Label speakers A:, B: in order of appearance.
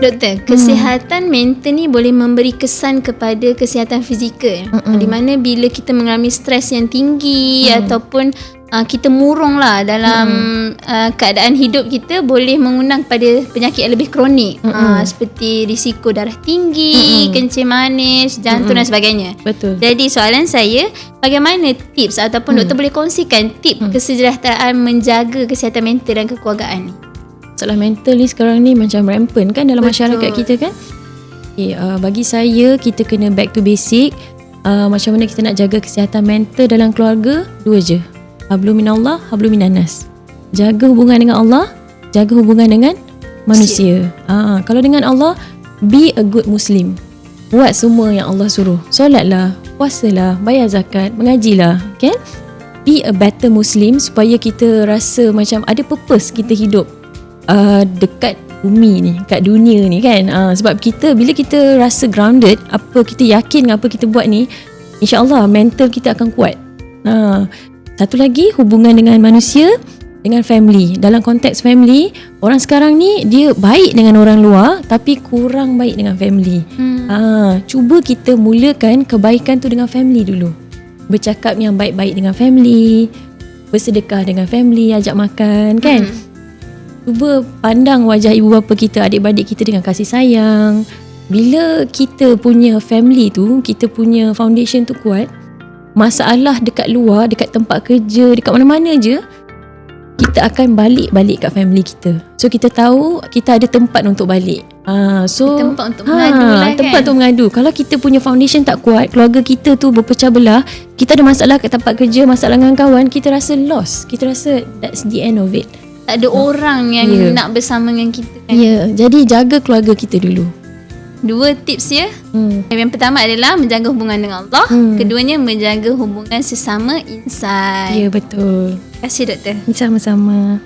A: Doktor, kesihatan mental ni boleh memberi kesan kepada kesihatan fizikal.
B: Mm-mm.
A: Di mana bila kita mengalami stres yang tinggi
B: Mm.
A: ataupun uh, kita murung lah dalam uh, keadaan hidup kita boleh mengundang pada penyakit yang lebih kronik. Uh, seperti risiko darah tinggi, kencing manis, jantung dan sebagainya.
B: Betul.
A: Jadi soalan saya, bagaimana tips ataupun doktor boleh kongsikan tip kesejahteraan menjaga kesihatan mental dan kekeluargaan ni?
B: Masalah mental ni sekarang ni macam rampant kan dalam
A: Betul.
B: masyarakat kita kan. Okay, uh, bagi saya kita kena back to basic. Uh, macam mana kita nak jaga kesihatan mental dalam keluarga? Dua je. Hablum minallah, hablum minanas. Jaga hubungan dengan Allah, jaga hubungan dengan manusia. Uh, kalau dengan Allah, be a good Muslim. Buat semua yang Allah suruh. Solatlah, puasalah, bayar zakat, mengajilah. Kan? Be a better Muslim supaya kita rasa macam ada purpose kita hidup uh, dekat bumi ni, kat dunia ni kan. Uh, sebab kita bila kita rasa grounded, apa kita yakin dengan apa kita buat ni, insya-Allah mental kita akan kuat. Uh, satu lagi hubungan dengan manusia dengan family. Dalam konteks family, orang sekarang ni dia baik dengan orang luar tapi kurang baik dengan family.
A: Hmm.
B: Ah, cuba kita mulakan kebaikan tu dengan family dulu. Bercakap yang baik-baik dengan family, bersedekah dengan family, ajak makan kan.
A: Hmm.
B: Cuba pandang wajah ibu bapa kita, adik-beradik kita dengan kasih sayang. Bila kita punya family tu, kita punya foundation tu kuat, masalah dekat luar, dekat tempat kerja, dekat mana-mana je, kita akan balik-balik kat family kita. So kita tahu kita ada tempat untuk balik. Ah, so
A: Tempat untuk mengadu lah kan?
B: Tempat untuk mengadu. Kalau kita punya foundation tak kuat, keluarga kita tu berpecah belah, kita ada masalah kat tempat kerja, masalah dengan kawan, kita rasa lost. Kita rasa that's the end of it.
A: Tak ada orang yang
B: Ya.
A: nak bersama dengan kita kan.
B: Ya, yeah, jadi jaga keluarga kita dulu.
A: Dua tips ya.
B: Hmm.
A: Yang pertama adalah menjaga hubungan dengan Allah.
B: Hmm.
A: Keduanya menjaga hubungan sesama insan.
B: Ya, yeah, betul.
A: Terima kasih doktor.
B: Sama-sama.